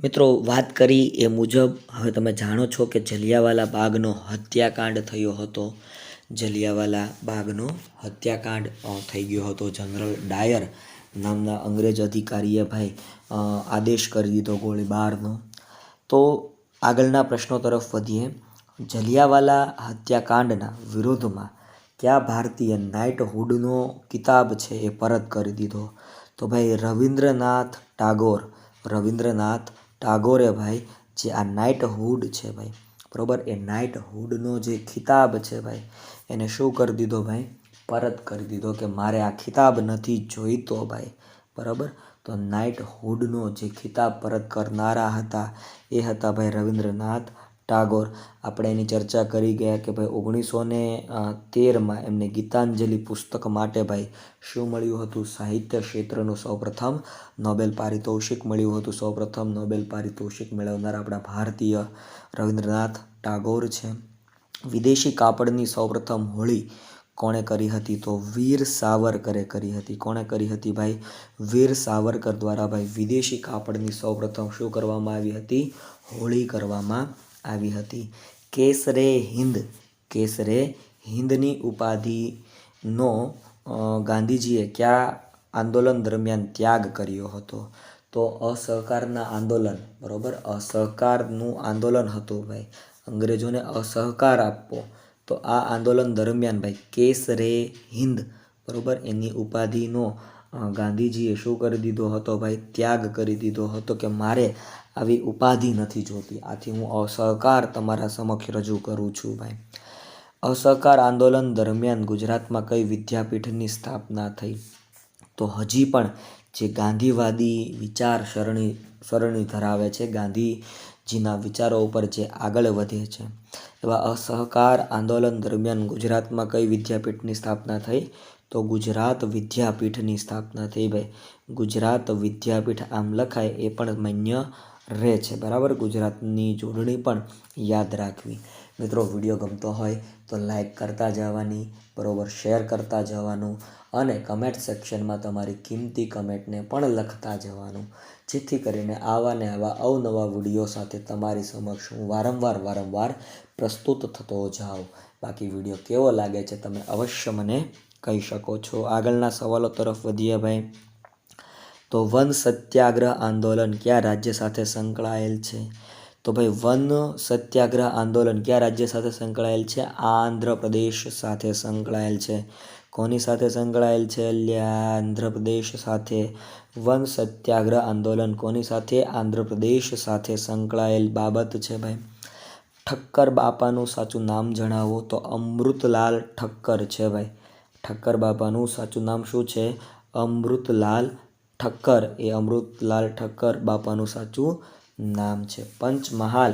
મિત્રો, વાત કરી એ મુજબ, હવે તમે જાણો છો કે જલિયાવાલા બાગનો હત્યાકાંડ થયો હતો. જલિયાવાલા બાગનો હત્યાકાંડ થઈ ગયો હતો. જનરલ ડાયર નામના અંગ્રેજ અધિકારીએ ભાઈ આદેશ કરી દીધો ગોળીબારનો. તો આગળના પ્રશ્નો તરફ વધીએ. જલિયાવાલા હત્યાકાંડના વિરોધમાં કયા ભારતીય નાઇટહૂડનો કિતાબ છે એ પરત કરી દીધો? તો ભાઈ રવિન્દ્રનાથ ટાગોર, રવિન્દ્રનાથ ટાગોરે ભાઈ જે આ નાઇટહૂડ છે ભાઈ, બરાબર? એ નાઇટહૂડનો જે ખિતાબ છે ભાઈ, એને શું કરી દીધો ભાઈ? પરત કરી દીધો કે મારે આ ખિતાબ નથી જોઈતો ભાઈ, બરાબર? તો નાઇટહૂડનો જે ખિતાબ પરત કરનારા હતા, એ હતા ભાઈ રવિન્દ્રનાથ ટાગોર. આપણે એની ચર્ચા કરી ગયા કે ભાઈ ઓગણીસો ને તેરમાં એમને ગીતાંજલિ પુસ્તક માટે ભાઈ શું મળ્યું હતું? સાહિત્ય ક્ષેત્રનું સૌપ્રથમ નોબેલ પારિતોષિક મળ્યું હતું. સૌપ્રથમ નોબેલ પારિતોષિક મેળવનાર આપણા ભારતીય રવિન્દ્રનાથ ટાગોર છે. વિદેશી કાપડની સૌપ્રથમ હોળી કોણે કરી હતી? તો વીર સાવરકરે કરી હતી. કોણે કરી હતી ભાઈ? વીર સાવરકર દ્વારા ભાઈ વિદેશી કાપડની સૌપ્રથમ શું કરવામાં આવી હતી? હોળી કરવામાં આવી હતી. કેસરે હિન્દ, કેસરે હિન્દની ઉપાધિનો ગાંધીજીએ કયા આંદોલન દરમિયાન ત્યાગ કર્યો હતો? તો અસહકારના આંદોલન, બરોબર? અસહકારનું આંદોલન હતું ભાઈ. અંગ્રેજોને અસહકાર આપવો. તો આ આંદોલન દરમિયાન ભાઈ, કેસરે હિન્દ, બરાબર? એની ઉપાધિનો ગાંધીજીએ શું કરી દીધો હતો ભાઈ? ત્યાગ કરી દીધો હતો કે મારે આવી ઉપાધિ નથી જોતી. આથી હું અસહકાર તમારા સમક્ષ રજૂ કરું છું ભાઈ. અસહકાર આંદોલન દરમિયાન ગુજરાતમાં કઈ વિદ્યાપીઠની સ્થાપના થઈ? તો હજી પણ જે ગાંધીવાદી વિચાર સરણી સરણી ધરાવે છે, ગાંધીજીના વિચારો ઉપર જે આગળ વધે છે. એવા અસહકાર આંદોલન દરમિયાન ગુજરાતમાં કઈ વિદ્યાપીઠની સ્થાપના થઈ? તો ગુજરાત વિદ્યાપીઠની સ્થાપના થઈ ભાઈ. ગુજરાત વિદ્યાપીઠ આમ લખાય એ પણ માન્ય રહે છે. બરાબર? ગુજરાતની જોડણી પણ યાદ રાખવી. મિત્રો, વીડિયો ગમતો હોય તો લાઈક કરતા જવાની, બરાબર, શેર કરતા જવાનું અને કમેન્ટ સેક્શનમાં તમારી કિંમતી કમેન્ટને પણ લખતા જવાનું. જેથી કરીને આવા ને આવા અવનવા વીડિયો સાથે તમારી સમક્ષ હું વારંવાર વારંવાર પ્રસ્તુત થતો જાઉં. બાકી વીડિયો કેવો લાગે છે, તમે અવશ્ય મને કહી શકો છો. આગળના સવાલો તરફ વધીએ ભાઈ. તો વન સત્યાગ્રહ આંદોલન કયા રાજ્ય સાથે સંકળાયેલ છે? તો ભાઈ, વન સત્યાગ્રહ આંદોલન કયા રાજ્ય સાથે સંકળાયેલ છે? આંધ્રપ્રદેશ સાથે સંકળાયેલ છે. કોની સાથે સંકળાયેલ છે? આંધ્રપ્રદેશ સાથે. વન સત્યાગ્રહ આંદોલન કોની સાથે? આંધ્રપ્રદેશ સાથે સંકળાયેલ બાબત છે ભાઈ. ઠક્કર બાપાનું સાચું નામ જણાવો તો અમૃતલાલ ઠક્કર છે ભાઈ. ઠક્કર બાપાનું સાચું નામ શું છે? અમૃતલાલ ઠક્કર. એ અમૃતલાલ ઠક્કર બાપાનું સાચું નામ છે. પંચમહાલ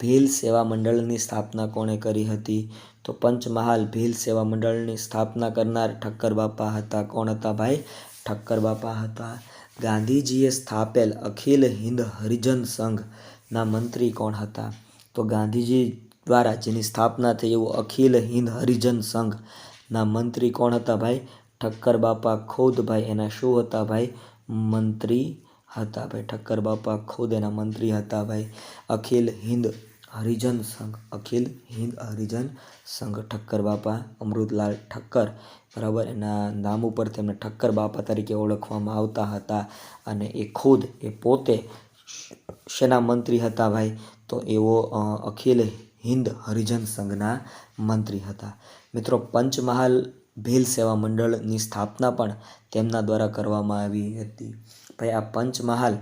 ભીલ સેવા મંડળની સ્થાપના કોણે કરી હતી? તો પંચમહાલ ભીલ સેવા મંડળની સ્થાપના કરનાર ઠક્કર બાપા હતા. કોણ હતા ભાઈ? ઠક્કર બાપા હતા. ગાંધીજીએ સ્થાપેલ અખિલ હિન્દ હરિજન સંઘના મંત્રી કોણ હતા? તો ગાંધીજી દ્વારા જેની સ્થાપના થઈ એવું અખિલ હિન્દ હરિજન સંઘના મંત્રી કોણ હતા ભાઈ? ઠક્કર બાપા ખુદ ભાઈ, એના શું હતા ભાઈ? મંત્રી હતા ભાઈ. ઠક્કર બાપા ખુદ એના મંત્રી હતા ભાઈ. અખિલ હિન્દ હરિજન સંઘ. અખિલ હિન્દ હરિજન સંઘ. ઠક્કર બાપા અમૃતલાલ ઠક્કર. બરાબર? એના નામ ઉપર તેમને ઠક્કર બાપા તરીકે ઓળખવામાં આવતા હતા. અને એ ખુદ, એ પોતે શેના મંત્રી હતા ભાઈ? તો એવો અખિલ હિન્દ હરિજન સંઘના મંત્રી હતા. મિત્રો પંચમહાલ ભીલ સેવા મંડળની સ્થાપના પણ તેમના દ્વારા કરવામાં આવી હતી. ભાઈ, આ પંચમહાલ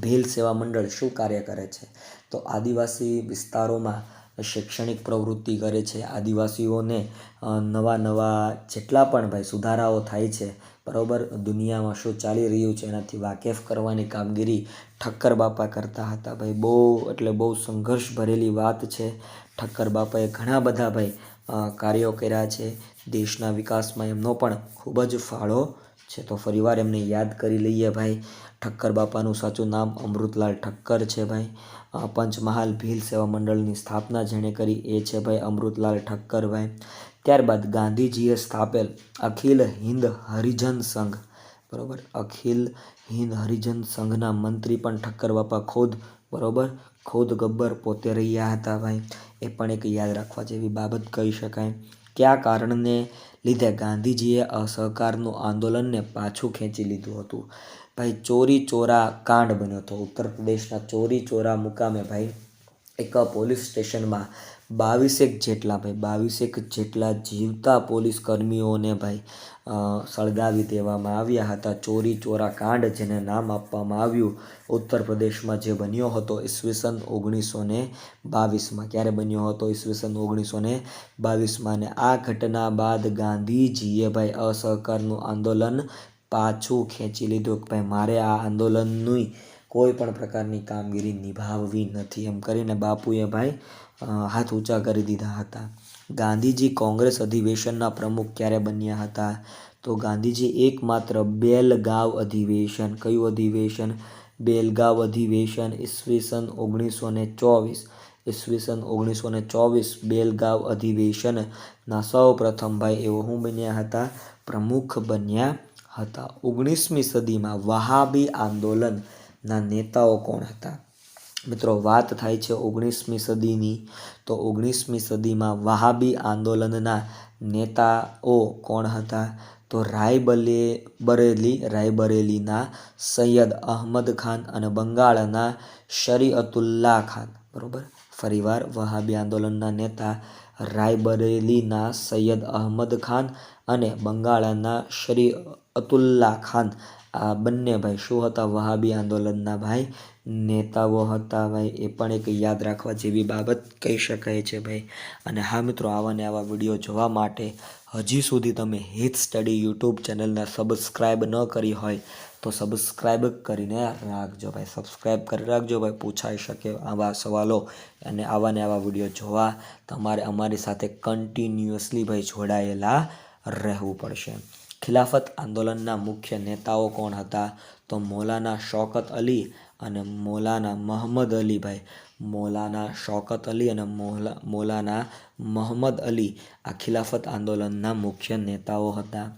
ભીલ સેવા મંડળ શું કાર્ય કરે છે? તો આદિવાસી વિસ્તારોમાં શૈક્ષણિક પ્રવૃત્તિ કરે છે. આદિવાસીઓને નવા નવા જેટલા પણ ભાઈ સુધારાઓ થાય છે, બરાબર? દુનિયામાં શું ચાલી રહ્યું છે એનાથી વાકેફ કરવાની કામગીરી ઠક્કર બાપા કરતા હતા. ભાઈ, બહુ, એટલે બહુ સંઘર્ષ ભરેલી વાત છે. ઠક્કર બાપાએ ઘણા બધા ભાઈ કાર્યો કર્યા છે. દેશના વિકાસમાં એમનો પણ ખૂબ જ ફાળો છે. તો ફરીવાર એમને યાદ કરી લઈએ ભાઈ. ઠક્કર બાપાનું સાચું નામ અમૃતલાલ ઠક્કર છે ભાઈ. પંચમહાલ ભીલ સેવા મંડળની સ્થાપના જેણે કરી એ છે ભાઈ અમૃતલાલ ઠક્કર ભાઈ. ત્યારબાદ ગાંધીજીએ સ્થાપેલ અખિલ હિન્દ હરિજન સંઘ. બરોબર? અખિલ હિન્દ હરિજન સંઘના મંત્રી પણ ઠક્કર બાપા ખુદ. બરોબર? ખુદ ગબ્બર પોતે રહ્યા હતા ભાઈ. એ પણ એક યાદ રાખવા જેવી બાબત કહી શકાય. કયા કારણને લીધે ગાંધીજીએ અસહકારનું આંદોલનને પાછું ખેંચી લીધું હતું. ભાઈ, ચોરી ચોરા કાંડ બન્યો હતો. ઉત્તર પ્રદેશના ચોરી ચોરા મુકામે ભાઈ, એક પોલીસ સ્ટેશનમાં બાવીસેક જેટલા ભાઈ, બાવીસેક જેટલા જીવતા પોલીસ કર્મીઓને ભાઈ સળગાવી દેવામાં આવ્યા હતા. ચોરી, ચોરા કાંડ જેને નામ આપવામાં આવ્યું ઉત્તર પ્રદેશમાં જે બન્યો હતો ઈસવીસન ઓગણીસો ને બાવીસમાં. ક્યારે બન્યો હતો ઈસવીસન ઓગણીસો ને બાવીસમાં ને આ ઘટના બાદ ગાંધીજીએ ભાઈ અસહકારનું આંદોલન પાછું ખેંચી લીધું કે ભાઈ મારે આ આંદોલનની કોઈ પણ પ્રકારની કામગીરી નિભાવવી નથી. એમ કરીને બાપુએ ભાઈ હાથ ઊંચા કરી દીધા હતા. ગાંધીજી કોંગ્રેસ અધિવેશનના પ્રમુખ ક્યારે બન્યા હતા? તો ગાંધીજી એકમાત્ર બેલગાંવ અધિવેશન, કયું અધિવેશન? બેલગાંવ અધિવેશન ઈસવીસન ઓગણીસો ને ચોવીસ. ઈસવીસન ઓગણીસો ને ચોવીસ બેલગાંવ અધિવેશનના સૌ પ્રથમ ભાઈ એવો હું બન્યા હતા? પ્રમુખ બન્યા હતા. ઓગણીસમી સદીમાં વહાબી આંદોલનના નેતાઓ કોણ હતા? મિત્રો, વાત થાય છે ઓગણીસમી સદીની. તો ઓગણીસમી સદીમાં વહાબી આંદોલનના નેતાઓ કોણ હતા? તો રાયબલે, બરેલી, રાયબરેલીના સૈયદ અહમદ ખાન અને બંગાળના શરીઅતુલ્લા ખાન. બરોબર? ફરીવાર વહાબી આંદોલનના નેતા, રાયબરેલીના સૈયદ અહમદ ખાન અને બંગાળના શરી અતુલ્લા ખાન. આ બંને ભાઈ શું હતા? વહાબી આંદોલનના ભાઈ, નેતાઓ હતા ભાઈ, એ પણ એક યાદ રાખવા જેવી બાબત કહી શકાય છે ભાઈ. અને હા મિત્રો, આવા ને આવા વીડિયો જોવા માટે હજી સુધી તમે હિત સ્ટડી યુટ્યુબ ચેનલને સબસ્ક્રાઈબ ન કરી હોય તો સબસ્ક્રાઈબ કરીને રાખજો ભાઈ. સબસ્ક્રાઈબ કરી રાખજો ભાઈ. પૂછાઈ શકે આવા સવાલો અને આવા ને આવા વીડિયો જોવા તમારે અમારી સાથે કન્ટિન્યુઅસલી ભાઈ જોડાયેલા રહેવું પડશે. ખિલાફત આંદોલનના મુખ્ય નેતાઓ કોણ હતા? તો મૌલાના શૌકત અલી અને મૌલાના મહમ્મદ અલીભાઈ મોલાના શૌકત અલી અને મૌલા, મૌલાના મહમ્મદ અલી આ ખિલાફત આંદોલનના મુખ્ય નેતાઓ હતા.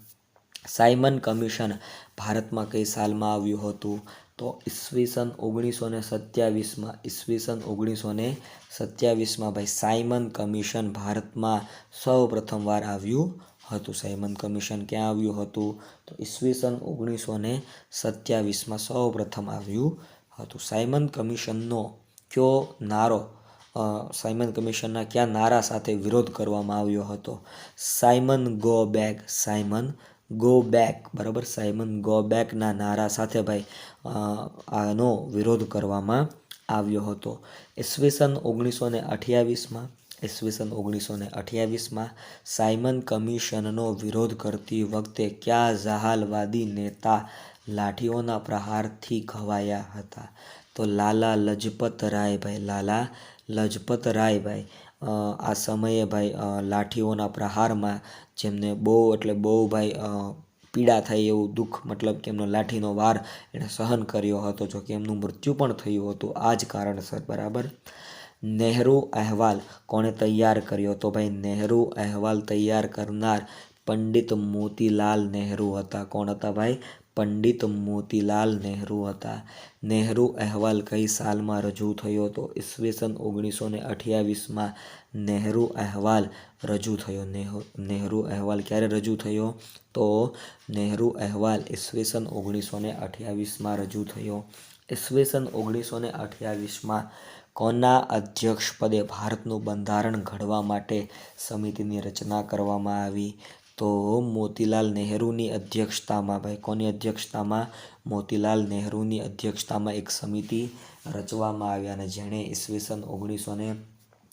સાયમન કમિશન ભારતમાં કઈ સાલમાં આવ્યું હતું? તો ઈસવીસન ઓગણીસો ને સત્યાવીસમાં ઈસવીસન ઓગણીસો ને સત્યાવીસમાં ભાઈ સાયમન કમિશન ભારતમાં સૌ પ્રથમવાર આવ્યું હતું. સાયમન કમિશન ક્યાં આવ્યું હતું? તો ઈસવીસન ઓગણીસો ને સત્યાવીસમાં સૌ પ્રથમ આવ્યું હતું. સાયમન કમિશનનો કયો નારો સાયમન કમિશનના કયા નારા સાથે વિરોધ કરવામાં આવ્યો હતો? Simon go back, Simon go back, બરાબર? સાયમન ગો બેકના નારા સાથે ભાઈ આનો વિરોધ કરવામાં આવ્યો હતો. ઈસવીસન ઓગણીસો ને અઠ્યાવીસમાં ઈસવીસન ઓગણીસો ને અઠ્યાવીસમાં સાયમન કમિશનનો વિરોધ કરતી વખતે કયા જહાલવાદી નેતા લાઠીઓના પ્રહારથી ઘવાયા હતા? તો લાલા લજપત રાયભાઈ લાલા લજપત રાયભાઈ આ સમયે ભાઈ લાઠીઓના પ્રહારમાં જેમને બહુ એટલે બહુ ભાઈ પીડા થઈ એવું દુઃખ, મતલબ કે એમનો લાઠીનો વાર એણે સહન કર્યો હતો જો કે એમનું મૃત્યુ પણ થયું હતું, આ જ કારણસર, બરાબર? નહેરુ અહેવાલ કોણે તૈયાર કર્યો? તો ભાઈ, નહેરુ અહેવાલ તૈયાર કરનાર પંડિત મોતીલાલ નહેરુ હતા. કોણ હતા ભાઈ? પંડિત મોતીલાલ નહેરુ હતા. નહેરુ અહેવાલ કઈ સાલમાં રજૂ થયો હતો? ઈસવીસન ઓગણીસો ને અઠ્યાવીસમાં નહેરુ અહેવાલ રજૂ થયો. નેહુ નહેરુ અહેવાલ ક્યારે રજૂ થયો? તો નહેરુ અહેવાલ ઈસવીસન ઓગણીસો ને અઠ્યાવીસમાં રજૂ થયો. ઈસવીસન ઓગણીસો ને અઠ્યાવીસમાં કોના અધ્યક્ષપદે ભારતનું બંધારણ ઘડવા માટે સમિતિની રચના કરવામાં આવી? તો મોતીલાલ નહેરુની અધ્યક્ષતામાં, ભાઈ, કોની અધ્યક્ષતામાં? મોતીલાલ નહેરુની અધ્યક્ષતામાં એક સમિતિ રચવામાં આવી અને જેણે ઈસવીસન ઓગણીસો ને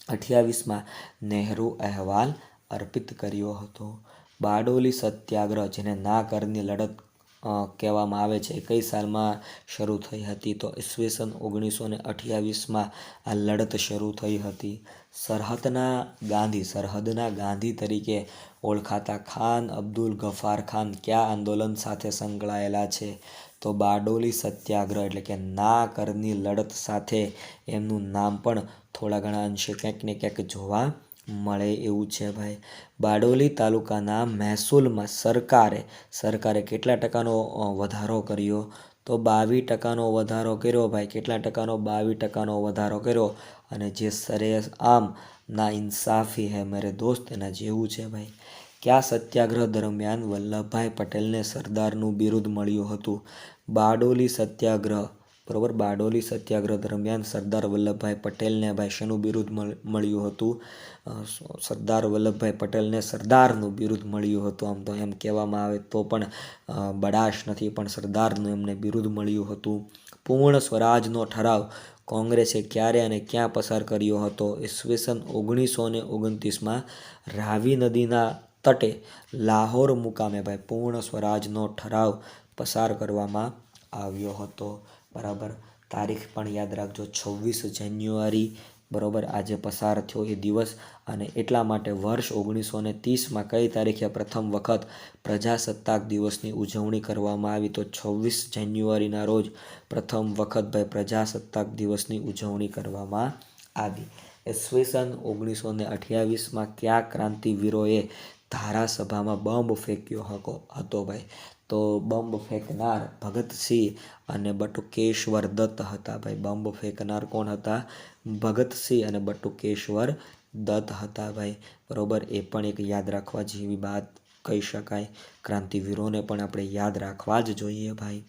અઠ્યાવીસમાં નહેરુ અહેવાલ અર્પિત કર્યો હતો. બારડોલી સત્યાગ્રહ, જેને ના કરની લડત કહેવામાં આવે છે. કઈ સાલમાં શરૂ થઈ હતી તો ઈસવીસન ઓગણીસો ને અઠ્યાવીસમાં આ લડત શરૂ થઈ હતી. સરહદના ગાંધી સરહદના ગાંધી તરીકે ઓળખાતા ખાન અબ્દુલ ગફાર ખાન કયા આંદોલન સાથે સંકળાયેલા છે? તો બારડોલી સત્યાગ્રહ એટલે કે ના કરની લડત સાથે એમનું નામ પણ થોડા ઘણા અંશે ક્યાંક ને ક્યાંક જોવા મળે એવું છે ભાઈ. બારડોલી તાલુકાના મહેસૂલમાં સરકારે સરકારે કેટલા ટકાનો વધારો કર્યો? તો બાવીસ ટકાનો વધારો કર્યો ભાઈ. કેટલા ટકાનો? બાવીસ ટકાનો વધારો કર્યો. અને જે સરેસ આમ ના ઇન્સાફી હે મેરે દોસ્ત, એના જેવું છે ભાઈ. કયા સત્યાગ્રહ દરમિયાન વલ્લભભાઈ પટેલને સરદારનું બિરુદ મળ્યું હતું? બારડોલી સત્યાગ્રહ બરોબર? બારડોલી સત્યાગ્રહ દરમિયાન સરદાર વલ્લભભાઈ પટેલને ભાઈ શેનું બિરુદ મળ- મળ્યું હતું? સરદાર વલ્લભભાઈ પટેલને સરદારનું બિરુદ મળ્યું હતું, આમ તો એમ કહેવામાં આવે તો પણ બડાશ નથી, પણ સરદારનું એમને બિરુદ મળ્યું હતું. પૂર્ણ સ્વરાજનો ઠરાવ કોંગ્રેસે ક્યારે અને ક્યાં પસાર કર્યો હતો? ઈસવીસન ઓગણીસો ને ઓગણત્રીસમાં રાવી નદીના તટે લાહોર મુકામે ભાઈ પૂર્ણ સ્વરાજનો ઠરાવ પસાર કરવામાં આવ્યો હતો. બરાબર? તારીખ પણ યાદ રાખજો, છવ્વીસ જાન્યુઆરી, બરાબર? આજે પસાર થયો એ દિવસ અને એટલા માટે વર્ષ ઓગણીસો ને ત્રીસમાં કઈ તારીખે પ્રથમ વખત પ્રજાસત્તાક દિવસની ઉજવણી કરવામાં આવી? તો છવ્વીસ જાન્યુઆરીના રોજ પ્રથમ વખત ભાઈ પ્રજાસત્તાક દિવસની ઉજવણી કરવામાં આવી. ઈસવીસન ઓગણીસો ને અઠ્યાવીસમાં કયા ક્રાંતિવીરોએ ધારાસભામાં બોમ્બ ફેંક્યો હકો હતો ભાઈ. તો બોમ્બ ફેંકનાર ભગતસિંહ અને બટુકેશ્વર દત્ત હતા ભાઈ. બોમ્બ ફેંકનાર કોણ હતા? ભગતસિંહ અને બટુકેશ્વર દત્ત હતા ભાઈ. બરોબર? એ પણ એક યાદ રાખવા જેવી વાત કહી શકાય. ક્રાંતિવીરોને પણ આપણે યાદ રાખવા જ જોઈએ ભાઈ.